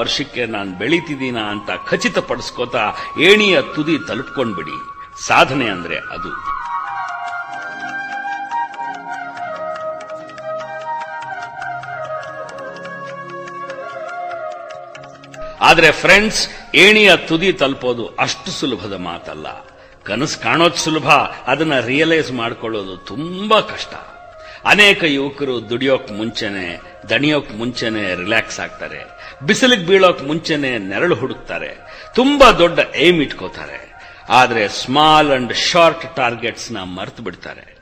ವರ್ಷಕ್ಕೆ ನಾನು ಬೆಳೀತಿದ್ದೀನ ಅಂತ ಖಚಿತಪಡಿಸ್ಕೋತಾ ಏಣಿಯ ತುದಿ ತಲುಪ್ಕೊಂಡ್ಬಿಡಿ. ಸಾಧನೆ ಅಂದ್ರೆ ಅದು. ಆದ್ರೆ ಫ್ರೆಂಡ್ಸ್, ಏಣಿಯ ತುದಿ ತಲುಪೋದು ಅಷ್ಟು ಸುಲಭದ ಮಾತಲ್ಲ. ಕನಸು ಕಾಣೋದು ಸುಲಭ, ಅದನ್ನ ರಿಯಲೈಸ್ ಮಾಡ್ಕೊಳ್ಳೋದು ತುಂಬಾ ಕಷ್ಟ. ಅನೇಕ ಯುವಕರು ದುಡಿಯೋಕ್ ಮುಂಚೆನೆ, ದಣಿಯೋಕ್ ಮುಂಚೆನೆ ರಿಲ್ಯಾಕ್ಸ್ ಆಗ್ತಾರೆ. ಬಿಸಿಲಿಗೆ ಬೀಳೋಕ್ ಮುಂಚೆನೆ ನೆರಳು ಹುಡುಕ್ತಾರೆ. ತುಂಬಾ ದೊಡ್ಡ ಏಮ್ ಇಟ್ಕೋತಾರೆ. ಆದರೆ ಸ್ಮಾಲ್ ಅಂಡ್ ಶಾರ್ಟ್ ಟಾರ್ಗೆಟ್ಸ್ನ ಮರೆತು ಬಿಡ್ತಾರೆ.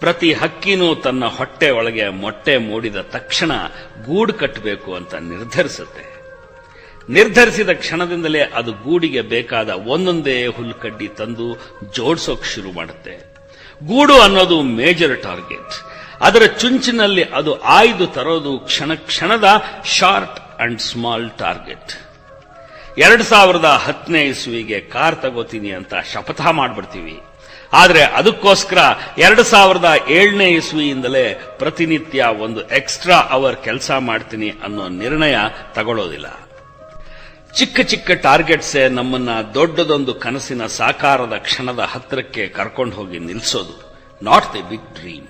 ಪ್ರತಿ ಹಕ್ಕಿನೂ ತನ್ನ ಹೊಟ್ಟೆ ಒಳಗೆ ಮೊಟ್ಟೆ ಮೂಡಿದ ತಕ್ಷಣ ಗೂಡು ಕಟ್ಟಬೇಕು ಅಂತ ನಿರ್ಧರಿಸುತ್ತೆ. ನಿರ್ಧರಿಸಿದ ಕ್ಷಣದಿಂದಲೇ ಅದು ಗೂಡಿಗೆ ಬೇಕಾದ ಒಂದೊಂದೇ ಹುಲ್ಕಡ್ಡಿ ತಂದು ಜೋಡಿಸೋಕ್ ಶುರು ಮಾಡುತ್ತೆ. ಗೂಡು ಅನ್ನೋದು ಮೇಜರ್ ಟಾರ್ಗೆಟ್ ಅದರ ಚುಂಚಿನಲ್ಲಿ ಅದು ಆಯ್ದು ತರೋದು ಕ್ಷಣ ಕ್ಷಣದ ಶಾರ್ಟ್ ಅಂಡ್ ಸ್ಮಾಲ್ ಟಾರ್ಗೆಟ್ ಎರಡ್ ಸಾವಿರದ ಹತ್ತನೇ ಇಸ್ವಿಗೆ ಕಾರ್ ತಗೋತೀನಿ ಅಂತ ಶಪಥ ಮಾಡಿಬಿಡ್ತೀವಿ. ಆದರೆ ಅದಕ್ಕೋಸ್ಕರ ಎರಡು ಸಾವಿರದ ಏಳನೇ ಇಸ್ವಿಯಿಂದಲೇ ಪ್ರತಿನಿತ್ಯ ಒಂದು ಎಕ್ಸ್ಟ್ರಾ ಅವರ್ ಕೆಲಸ ಮಾಡ್ತೀನಿ ಅನ್ನೋ ನಿರ್ಣಯ ತಗೊಳ್ಳೋದಿಲ್ಲ ಚಿಕ್ಕ ಚಿಕ್ಕ ಟಾರ್ಗೆಟ್ಸೇ ನಮ್ಮನ್ನ ದೊಡ್ಡದೊಂದು ಕನಸಿನ ಸಾಕಾರದ ಕ್ಷಣದ ಹತ್ತಿರಕ್ಕೆ ಕರ್ಕೊಂಡು ಹೋಗಿ ನಿಲ್ಲಿಸೋದು ನಾಟ್ ದಿ ಬಿಗ್ ಡ್ರೀಮ್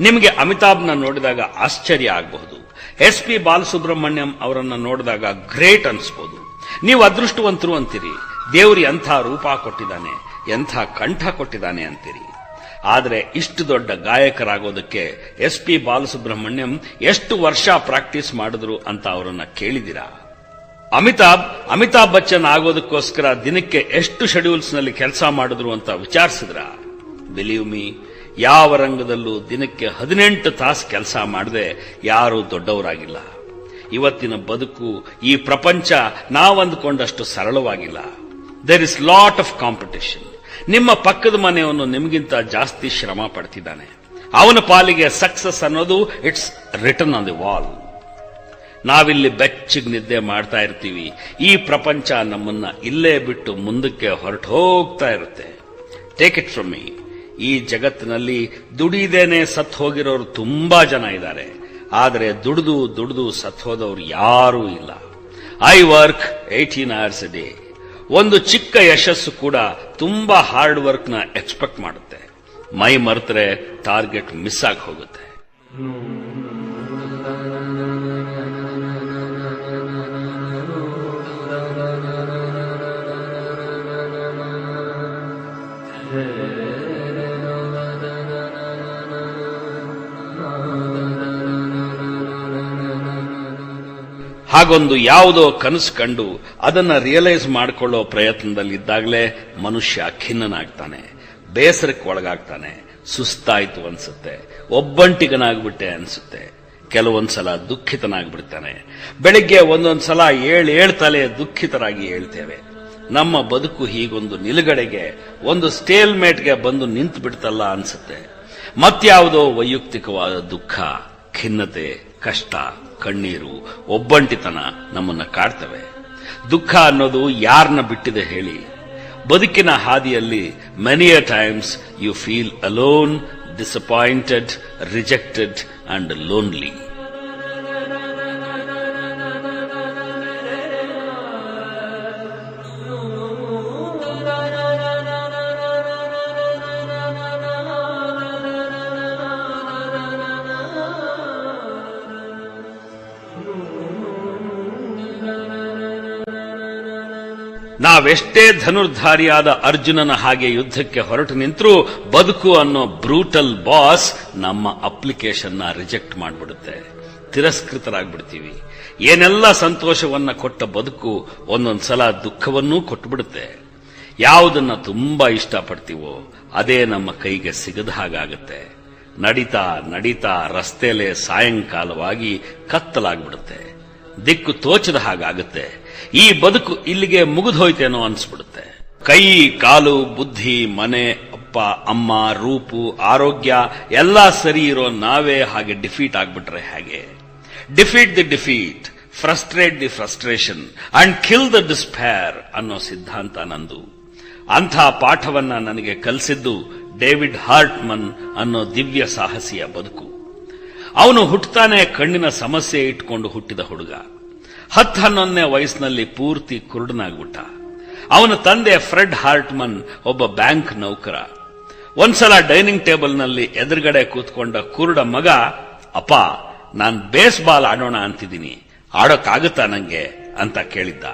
ನಿಮಗೆ ಅಮಿತಾಬ್ನ ನೋಡಿದಾಗ ಆಶ್ಚರ್ಯ ಆಗಬಹುದು. ಎಸ್ ಪಿ ಬಾಲಸುಬ್ರಹ್ಮಣ್ಯಂ ಅವರನ್ನ ನೋಡಿದಾಗ ಗ್ರೇಟ್ ಅನ್ಸ್ಬೋದು. ನೀವು ಅದೃಷ್ಟವಂತರು ಅಂತೀರಿ. ದೇವ್ರಿ ಎಂಥ ರೂಪ ಕೊಟ್ಟಿದ್ದಾನೆ, ಎಂಥ ಕಂಠ ಕೊಟ್ಟಿದ್ದಾನೆ ಅಂತೀರಿ. ಆದರೆ ಇಷ್ಟು ದೊಡ್ಡ ಗಾಯಕರಾಗೋದಕ್ಕೆ ಎಸ್ ಪಿ ಬಾಲಸುಬ್ರಹ್ಮಣ್ಯಂ ಎಷ್ಟು ವರ್ಷ ಪ್ರಾಕ್ಟೀಸ್ ಮಾಡಿದ್ರು ಅಂತ ಅವರನ್ನ ಕೇಳಿದಿರಾ ಅಮಿತಾಬ್ ಅಮಿತಾಬ್ ಬಚ್ಚನ್ ಆಗೋದಕ್ಕೋಸ್ಕರ ದಿನಕ್ಕೆ ಎಷ್ಟು ಶೆಡ್ಯೂಲ್ಸ್ನಲ್ಲಿ ಕೆಲಸ ಮಾಡಿದ್ರು ಅಂತ ವಿಚಾರಿಸಿದ್ರ? ಬಿಲೀವ್ ಮೀ ಯಾವ ರಂಗದಲ್ಲೂ ದಿನಕ್ಕೆ ಹದಿನೆಂಟು ತಾಸು ಕೆಲಸ ಮಾಡದೆ ಯಾರೂ ದೊಡ್ಡವರಾಗಿಲ್ಲ. ಇವತ್ತಿನ ಬದುಕು, ಈ ಪ್ರಪಂಚ ನಾವಂದುಕೊಂಡಷ್ಟು ಸರಳವಾಗಿಲ್ಲ. There is lot of competition ನಿಮ್ಮ ಪಕ್ಕದ ಮನೆಯವನು ನಿಮಗಿಂತ ಜಾಸ್ತಿ ಶ್ರಮ ಪಡ್ತಿದ್ದಾನೆ. ಅವನ ಪಾಲಿಗೆ ಸಕ್ಸಸ್ ಅನ್ನೋದು it's written on the wall ನಾವಿಲ್ಲಿ ಬೆಚ್ಚಗೆ ನಿದ್ದೆ ಮಾಡ್ತಾ ಇರ್ತೀವಿ. ಈ ಪ್ರಪಂಚ ನಮ್ಮನ್ನ ಇಲ್ಲೇ ಬಿಟ್ಟು ಮುಂದಕ್ಕೆ ಹೊರಟು ಹೋಗ್ತಾ ಇರುತ್ತೆ. ಟೇಕ್ ಇಟ್ ಫ್ರಮ್ ಮೀ ಈ ಜಗತ್ತಿನಲ್ಲಿ ದುಡಿದೇನೆ ಸತ್ ಹೋಗಿರೋರು ತುಂಬಾ ಜನ ಇದ್ದಾರೆ. ಆದರೆ ದುಡಿದು ದುಡಿದು ಸತ್ ಹೋದವ್ರು ಯಾರೂ ಇಲ್ಲ. I work eighteen hours day ಒಂದು ಚಿಕ್ಕ ಯಶಸ್ಸು ಕೂಡ ತುಂಬಾ ಹಾರ್ಡ್ ವರ್ಕ್ನ ಎಕ್ಸ್ಪೆಕ್ಟ್ ಮಾಡುತ್ತೆ. ಮೈ ಮರೆತರೆ ಟಾರ್ಗೆಟ್ ಮಿಸ್ ಆಗಿ ಹೋಗುತ್ತೆ. ಹಾಗೊಂದು ಯಾವುದೋ ಕನಸು ಕಂಡು ಅದನ್ನ ರಿಯಲೈಸ್ ಮಾಡಿಕೊಳ್ಳೋ ಪ್ರಯತ್ನದಲ್ಲಿದ್ದಾಗಲೇ ಮನುಷ್ಯ ಖಿನ್ನನಾಗ್ತಾನೆ, ಬೇಸರಕ್ಕೆ ಒಳಗಾಗ್ತಾನೆ, ಸುಸ್ತಾಯಿತು ಅನ್ಸುತ್ತೆ, ಒಬ್ಬಂಟಿಗನಾಗ್ಬಿಟ್ಟೆ ಅನ್ಸುತ್ತೆ, ಕೆಲವೊಂದ್ಸಲ ದುಃಖಿತನಾಗ್ಬಿಡ್ತಾನೆ. ಬೆಳಿಗ್ಗೆ ಒಂದೊಂದ್ಸಲ ಏಳು ಏಳ್ತಲೆ ದುಃಖಿತರಾಗಿ ಹೇಳ್ತೇವೆ. ನಮ್ಮ ಬದುಕು ಹೀಗೊಂದು ನಿಲುಗಡೆಗೆ, ಒಂದು ಸ್ಟೇಲ್ಮೇಟ್ಗೆ ಬಂದು ನಿಂತು ಬಿಡ್ತಲ್ಲ ಅನ್ಸುತ್ತೆ. ಮತ್ಯಾವುದೋ ವೈಯಕ್ತಿಕವಾದ ದುಃಖ. ಖಿನ್ನತೆ, ಕಷ್ಟ, ಕಣ್ಣೀರು, ಒಬ್ಬಂಟಿತನ ನಮ್ಮನ್ನ ಕಾಡ್ತವೆ. ದುಃಖ ಅನ್ನೋದು ಯಾರನ್ನ ಬಿಟ್ಟಿದೆ ಹೇಳಿ. ಬದುಕಿನ ಹಾದಿಯಲ್ಲಿ many a times you feel alone disappointed rejected and lonely ನಾವೆಷ್ಟೇ ಧನುರ್ಧಾರಿಯಾದ ಅರ್ಜುನನ ಹಾಗೆ ಯುದ್ಧಕ್ಕೆ ಹೊರಟು ನಿಂತರೂ ಬದುಕು ಅನ್ನೋ ಬ್ರೂಟಲ್ ಬಾಸ್ ನಮ್ಮ ಅಪ್ಲಿಕೇಶನ್ನ ರಿಜೆಕ್ಟ್ ಮಾಡಿಬಿಡುತ್ತೆ. ತಿರಸ್ಕೃತರಾಗ್ಬಿಡ್ತೀವಿ. ಏನೆಲ್ಲ ಸಂತೋಷವನ್ನ ಕೊಟ್ಟ ಬದುಕು ಒಂದೊಂದ್ಸಲ ದುಃಖವನ್ನೂ ಕೊಟ್ಟುಬಿಡುತ್ತೆ ಯಾವುದನ್ನ ತುಂಬಾ ಇಷ್ಟಪಡ್ತೀವೋ ಅದೇ ನಮ್ಮ ಕೈಗೆ ಸಿಗದ ಹಾಗಾಗುತ್ತೆ. ನಡೀತಾ ನಡೀತಾ ರಸ್ತೆಲೆ ಸಾಯಂಕಾಲವಾಗಿ ಕತ್ತಲಾಗ್ಬಿಡುತ್ತೆ. ದಿಕ್ಕು ತೋಚದ ಹಾಗಾಗುತ್ತೆ. ಈ ಬದುಕು ಇಲ್ಲಿಗೆ ಮುಗಿದೋಯ್ತೇನೋ ಅನ್ಸ್ಬಿಡುತ್ತೆ. ಕೈ, ಕಾಲು, ಬುದ್ಧಿ, ಮನೆ, ಅಪ್ಪ, ಅಮ್ಮ, ರೂಪು, ಆರೋಗ್ಯ, ಎಲ್ಲ ಸರಿ ಇರೋ ನಾವೇ ಹಾಗೆ ಡಿಫೀಟ್ ಆಗ್ಬಿಟ್ರೆ ಹಾಗೆ? Defeat the defeat, frustrate the frustration, and kill the despair ಅನ್ನೋ ಸಿದ್ಧಾಂತ ನಂದು. ಅಂಥ ಪಾಠವನ್ನ ನನಗೆ ಕಲಿಸಿದ್ದು ಡೇವಿಡ್ ಹಾರ್ಟ್ಮನ್ ಅನ್ನೋ ದಿವ್ಯ ಸಾಹಸಿಯ ಬದುಕು. ಅವನು ಹುಟ್ಟುತ್ತಾನೆ ಕಣ್ಣಿನ ಸಮಸ್ಯೆ ಇಟ್ಕೊಂಡು ಹುಟ್ಟಿದ ಹುಡುಗ. ಹತ್ತು ಹನ್ನೊಂದನೇ ವಯಸ್ಸಿನಲ್ಲಿ ಪೂರ್ತಿ ಕುರುಡನಾಗ್ಬಿಟ್ಟ. ಅವನ ತಂದೆ ಫ್ರೆಡ್ ಹಾರ್ಟ್ಮನ್ ಒಬ್ಬ ಬ್ಯಾಂಕ್ ನೌಕರ. ಒಂದ್ಸಲ ಡೈನಿಂಗ್ ಟೇಬಲ್ನಲ್ಲಿ ಎದುರುಗಡೆ ಕೂತ್ಕೊಂಡ ಕುರುಡ ಮಗ, ಅಪ್ಪ, ನಾನು ಬೇಸ್ ಬಾಲ್ ಆಡೋಣ ಅಂತಿದ್ದೀನಿ. ಆಡೋಕ್ಕಾಗುತ್ತಾ ನಂಗೆ? ಅಂತ ಕೇಳಿದ್ದ.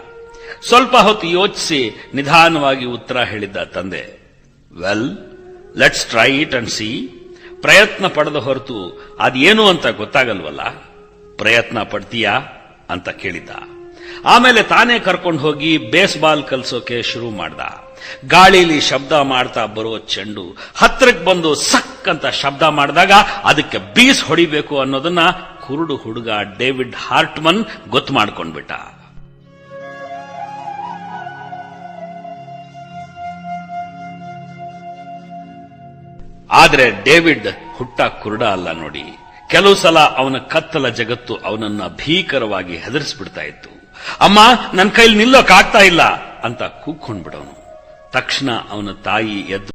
ಸ್ವಲ್ಪ ಹೊತ್ತು ಯೋಚಿಸಿ ನಿಧಾನವಾಗಿ ಉತ್ತರ ಹೇಳಿದ್ದ ತಂದೆ. Well let's try it and see ಪ್ರಯತ್ನ ಪಡೆದ ಹೊರತು ಅದೇನು ಅಂತ ಗೊತ್ತಾಗಲ್ವಲ್ಲ? ಪ್ರಯತ್ನ ಪಡ್ತೀಯಾ ಅಂತ ಕೇಳಿದ್ದ. ಆಮೇಲೆ ತಾನೇ ಕರ್ಕೊಂಡು ಹೋಗಿ ಬೇಸ್ಬಾಲ್ ಕಲಿಸೋಕೆ ಶುರು ಮಾಡ್ದ. ಗಾಳಿಲಿ ಶಬ್ದ ಮಾಡ್ತಾ ಬರೋ ಚೆಂಡು ಹತ್ತಿರಕ್ಕೆ ಬಂದು ಸಕ್ ಅಂತ ಶಬ್ದ ಮಾಡಿದಾಗ ಅದಕ್ಕೆ ಬೀಸ್ ಹೊಡಿಬೇಕು ಅನ್ನೋದನ್ನ ಕುರುಡು ಹುಡುಗ ಡೇವಿಡ್ ಹಾರ್ಟ್ಮನ್ ಗೊತ್ತು ಮಾಡ್ಕೊಂಡ್ಬಿಟ್ಟ. ಆದ್ರೆ ಡೇವಿಡ್ ಹುಟ್ಟ ಕುರುಡ ಅಲ್ಲ ನೋಡಿ. ಕೆಲವು ಸಲ ಅವನ ಕತ್ತಲ ಜಗತ್ತು ಅವನನ್ನ ಭೀಕರವಾಗಿ ಹೆದರಿಸ್ಬಿಡ್ತಾ ಇತ್ತು. ಅಮ್ಮ ನನ್ನ ಕೈಲಿ ನಿಲ್ಲೋಕಾಗ್ತಾ ಇಲ್ಲ ಅಂತ ಕೂಗ್ಕೊಂಡ್ಬಿಡವನು ತಕ್ಷಣ ಅವನ ತಾಯಿ ಎದ್ದು